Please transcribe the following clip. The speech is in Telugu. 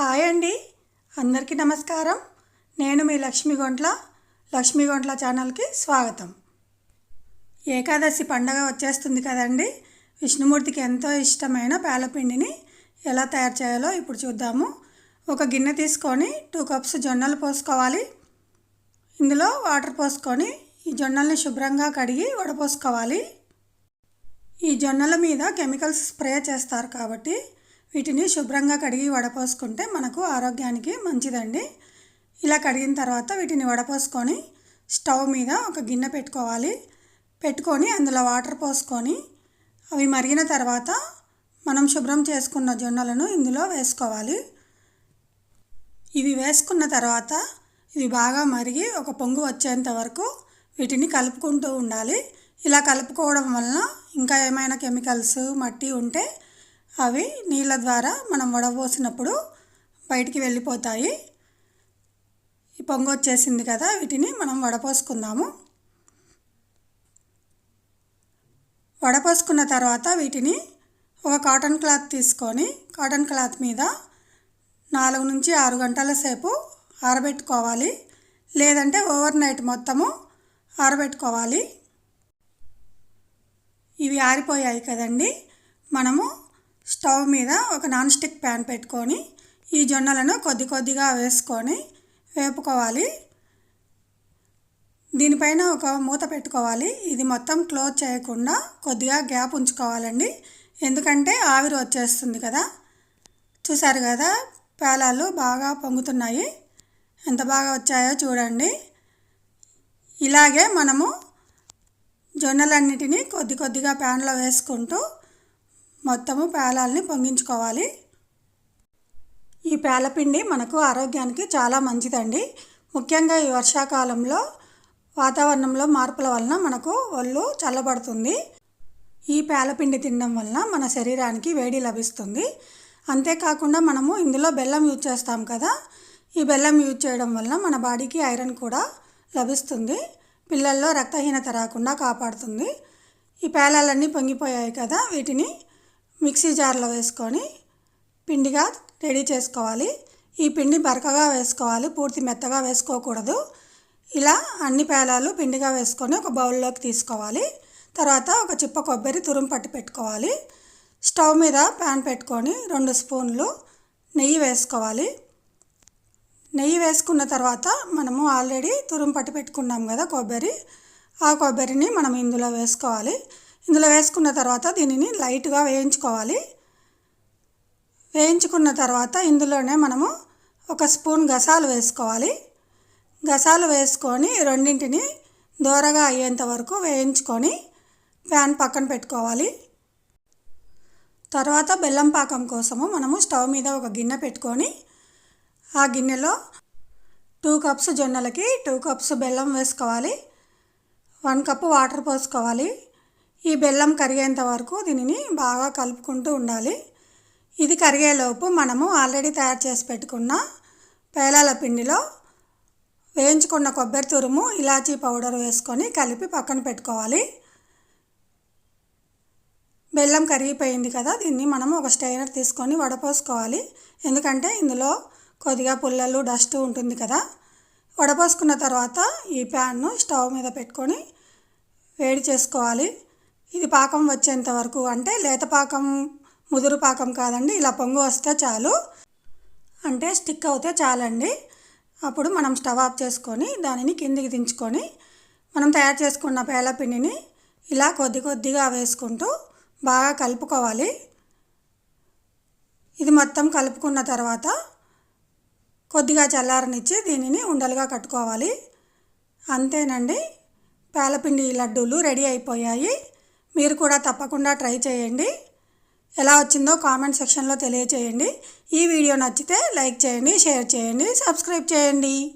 హాయ్ అండి. అందరికీ నమస్కారం. నేను మీ లక్ష్మీ గొంట్ల గొంట్ల ఛానల్కి స్వాగతం. ఏకాదశి పండగ వచ్చేస్తుంది కదండి. విష్ణుమూర్తికి ఎంతో ఇష్టమైన పేలపిండిని ఎలా తయారు చేయాలో ఇప్పుడు చూద్దాము. ఒక గిన్నె తీసుకొని టూ కప్స్ జొన్నలు పోసుకోవాలి. ఇందులో వాటర్ పోసుకొని ఈ జొన్నల్ని శుభ్రంగా కడిగి వడపోసుకోవాలి. ఈ జొన్నల మీద కెమికల్స్ స్ప్రే చేస్తారు కాబట్టి వీటిని శుభ్రంగా కడిగి వడపోసుకుంటే మనకు ఆరోగ్యానికి మంచిదండి. ఇలా కడిగిన తర్వాత వీటిని వడపోసుకొని స్టవ్ మీద ఒక గిన్నె పెట్టుకోవాలి. పెట్టుకొని అందులో వాటర్ పోసుకొని అవి మరిగిన తర్వాత మనం శుభ్రం చేసుకున్న జొన్నలను ఇందులో వేసుకోవాలి. ఇవి వేసుకున్న తర్వాత ఇవి బాగా మరిగి ఒక పొంగు వచ్చేంత వరకు వీటిని కలుపుకుంటూ ఉండాలి. ఇలా కలుపుకోవడం వలన ఇంకా ఏమైనా కెమికల్స్ మట్టి ఉంటే అవి నీళ్ళ ద్వారా మనం వడబోసినప్పుడు బయటికి వెళ్ళిపోతాయి. ఈ పొంగు వచ్చేసింది కదా వీటిని మనం వడపోసుకుందాము. వడపోసుకున్న తర్వాత వీటిని ఒక కాటన్ క్లాత్ తీసుకొని కాటన్ క్లాత్ మీద నాలుగు నుంచి ఆరు గంటల సేపు ఆరబెట్టుకోవాలి. లేదంటే ఓవర్ నైట్ మొత్తము ఆరబెట్టుకోవాలి. ఇవి ఆరిపోయాయి కదండి. మనము స్టవ్ మీద ఒక నాన్ స్టిక్ ప్యాన్ పెట్టుకొని ఈ జొన్నలను కొద్ది కొద్దిగా వేసుకొని వేపుకోవాలి. దీనిపైన ఒక మూత పెట్టుకోవాలి. ఇది మొత్తం క్లోజ్ చేయకుండా కొద్దిగా గ్యాప్ ఉంచుకోవాలండి. ఎందుకంటే ఆవిరి వచ్చేస్తుంది కదా. చూసారు కదా పేలాలు బాగా పొంగుతున్నాయి. ఎంత బాగా వచ్చాయో చూడండి. ఇలాగే మనము జొన్నలన్నిటినీ కొద్ది కొద్దిగా ప్యాన్లో వేసుకుంటూ మొత్తము పేలాలని పొంగించుకోవాలి. ఈ పేలపిండి మనకు ఆరోగ్యానికి చాలా మంచిదండి. ముఖ్యంగా ఈ వర్షాకాలంలో వాతావరణంలో మార్పుల వలన మనకు ఒళ్ళు చల్లబడుతుంది. ఈ పేలపిండి తినడం వలన మన శరీరానికి వేడి లభిస్తుంది. అంతేకాకుండా మనము ఇందులో బెల్లం యూజ్ చేస్తాం కదా ఈ బెల్లం యూజ్ చేయడం వలన మన బాడీకి ఐరన్ కూడా లభిస్తుంది. పిల్లల్లో రక్తహీనత రాకుండా కాపాడుతుంది. ఈ పేలాలన్నీ పొంగిపోయాయి కదా వీటిని మిక్సీ జార్లో వేసుకొని పిండిగా రెడీ చేసుకోవాలి. ఈ పిండి బరకగా వేసుకోవాలి. పూర్తి మెత్తగా వేసుకోకూడదు. ఇలా అన్ని పేలాలు పిండిగా వేసుకొని ఒక బౌల్లోకి తీసుకోవాలి. తర్వాత ఒక చిప్ప కొబ్బరి తురుము పట్టి పెట్టుకోవాలి. స్టవ్ మీద ప్యాన్ పెట్టుకొని రెండు స్పూన్లు నెయ్యి వేసుకోవాలి. నెయ్యి వేసుకున్న తర్వాత మనము ఆల్రెడీ తురుము పట్టి పెట్టుకున్నాం కదా కొబ్బరి. ఆ కొబ్బరిని మనం ఇందులో వేసుకోవాలి. ఇందులో వేసుకున్న తర్వాత దీనిని లైట్గా వేయించుకోవాలి. వేయించుకున్న తర్వాత ఇందులోనే మనము ఒక స్పూన్ గసాలు వేసుకోవాలి. గసాలు వేసుకొని రెండింటిని దూరగా అయ్యేంత వరకు వేయించుకొని ప్యాన్ పక్కన పెట్టుకోవాలి. తర్వాత బెల్లం పాకం కోసము మనము స్టవ్ మీద ఒక గిన్నె పెట్టుకొని ఆ గిన్నెలో టూ కప్స్ జొన్నలకి టూ కప్స్ బెల్లం వేసుకోవాలి. వన్ కప్పు వాటర్ పోసుకోవాలి. ఈ బెల్లం కరిగేంత వరకు దీనిని బాగా కలుపుకుంటూ ఉండాలి. ఇది కరిగేలోపు మనము ఆల్రెడీ తయారు చేసి పెట్టుకున్న పేలాల పిండిలో వేయించుకున్న కొబ్బరి తురుము ఇలాచీ పౌడర్ వేసుకొని కలిపి పక్కన పెట్టుకోవాలి. బెల్లం కరిగిపోయింది కదా దీన్ని మనము ఒక స్టైనర్ తీసుకొని వడపోసుకోవాలి. ఎందుకంటే ఇందులో కొద్దిగా పుల్లలు డస్ట్ ఉంటుంది కదా. వడపోసుకున్న తర్వాత ఈ ప్యాన్ను స్టవ్ మీద పెట్టుకొని వేడి చేసుకోవాలి. ఇది పాకం వచ్చేంత వరకు అంటే లేత పాకం ముదురు పాకం కాదండి. ఇలా పొంగు వస్తే చాలు. అంటే స్టిక్ అవుతే చాలండి. అప్పుడు మనం స్టవ్ ఆఫ్ చేసుకొని దానిని కిందికి దించుకొని మనం తయారు చేసుకున్న పేలపిండిని ఇలా కొద్ది కొద్దిగా వేసుకుంటూ బాగా కలుపుకోవాలి. ఇది మొత్తం కలుపుకున్న తర్వాత కొద్దిగా చల్లారనిచ్చి దీనిని ఉండలుగా కట్టుకోవాలి. అంతేనండి. పేలపిండి లడ్డూలు రెడీ అయిపోయాయి. మీరు కూడా తప్పకుండా ట్రై చేయండి. ఎలా వచ్చిందో కామెంట్ సెక్షన్లో తెలియచేయండి. ఈ వీడియో నచ్చితే లైక్ చేయండి షేర్ చేయండి సబ్స్క్రైబ్ చేయండి.